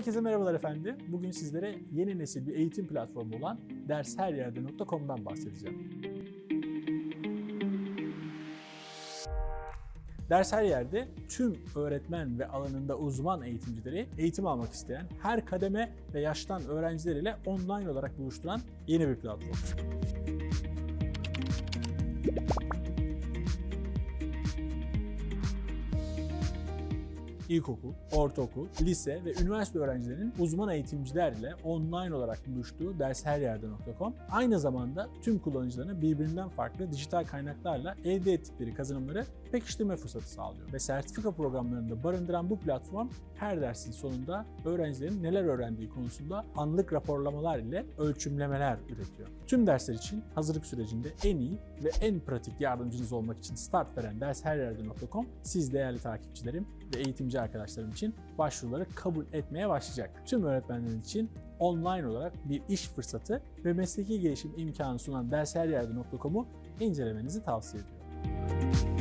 Herkese merhabalar efendim. Bugün sizlere yeni nesil bir eğitim platformu olan dersheryerde.com'dan bahsedeceğim. Ders her yerde tüm öğretmen ve alanında uzman eğitimcileri eğitim almak isteyen her kademe ve yaştan öğrenciler ile online olarak buluşturan yeni bir platform. İlkokul, ortaokul, lise ve üniversite öğrencilerinin uzman eğitimcilerle online olarak buluştuğu dersheryerde.com aynı zamanda tüm kullanıcılarına birbirinden farklı dijital kaynaklarla elde ettikleri kazanımları pekiştirme fırsatı sağlıyor. Ve sertifika programlarında barındıran bu platform her dersin sonunda öğrencilerin neler öğrendiği konusunda anlık raporlamalar ile ölçümlemeler üretiyor. Tüm dersler için hazırlık sürecinde en iyi ve en pratik yardımcınız olmak için start veren dersheryerde.com siz değerli takipçilerim ve eğitimci arkadaşlarım için başvuruları kabul etmeye başlayacak. Tüm öğretmenler için online olarak bir iş fırsatı ve mesleki gelişim imkanı sunan dersheryerde.com'u incelemenizi tavsiye ediyorum.